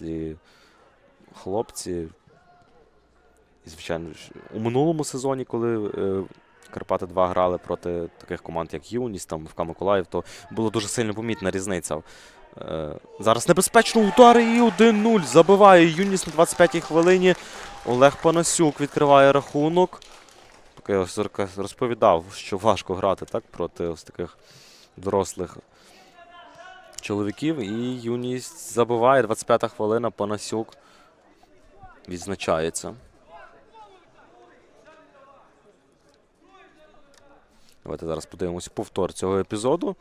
дорослі хлопці. І, звичайно, у минулому сезоні, коли е, Карпати 2 грали проти таких команд, як Юніс, там ФК Миколаїв, то була дуже сильно помітна різниця. Е, зараз небезпечно удар і 1-0. Забиває Юніс на 25-й хвилині. Олег Панасюк відкриває рахунок. Я розповідав, що важко грати так, проти ось таких дорослих чоловіків. І Юніс забиває 25-та хвилина. Панасюк відзначається. Давайте зараз подивимося повтор цього епізоду.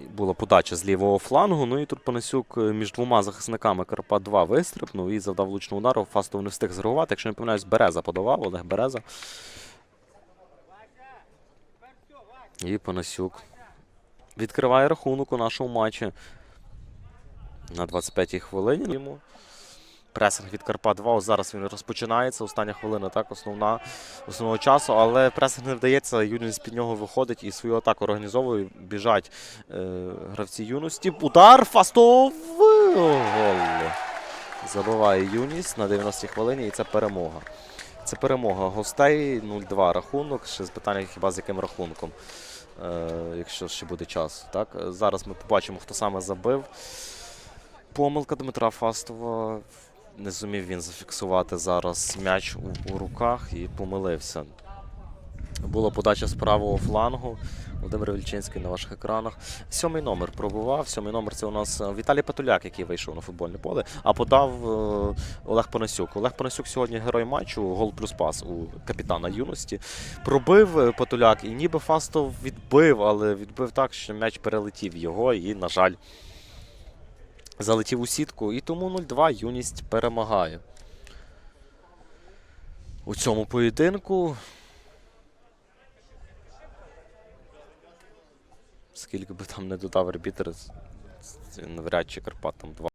Була подача з лівого флангу. Ну і тут Панасюк е, між двома захисниками Карпат 2 вистрибнув і завдав влучного удару. Фастов не встиг зреагувати. Якщо не помиляюсь, Береза подавав, Олег Береза. І Панасюк відкриває рахунок у нашому матчі на 25-й хвилині. Йому пресинг від Карпат 2. Зараз він розпочинається. Остання хвилина, так, основна основного часу, але пресинг не вдається. Юніс під нього виходить і свою атаку організовує. Біжать е, гравці юності. Удар Фастов! Гол! Забиває Юніс на 90-й хвилині, і це перемога. Це перемога гостей 0-2 рахунок. Ще з питання хіба з яким рахунком, якщо ще буде час. Так? Зараз ми побачимо, хто саме забив. Помилка Дмитра Фастова. Не зумів він зафіксувати зараз м'яч у, у руках і помилився. Була подача з правого флангу. Володимир Вільчинський на ваших екранах. Сьомий номер пробував. Сьомий номер це у нас е, Віталій Патуляк, який вийшов на футбольне поле, а подав е, Олег Панасюк. Олег Панасюк сьогодні герой матчу, гол плюс пас у капітана юності. Пробив е, Патуляк і ніби Фастов відбив, але відбив так, що м'яч перелетів його і, на жаль, залетів у сітку. І тому 0-2 юність перемагає. У цьому поєдинку. Скільки би там не додав арбітер, навряд чи Карпат там два.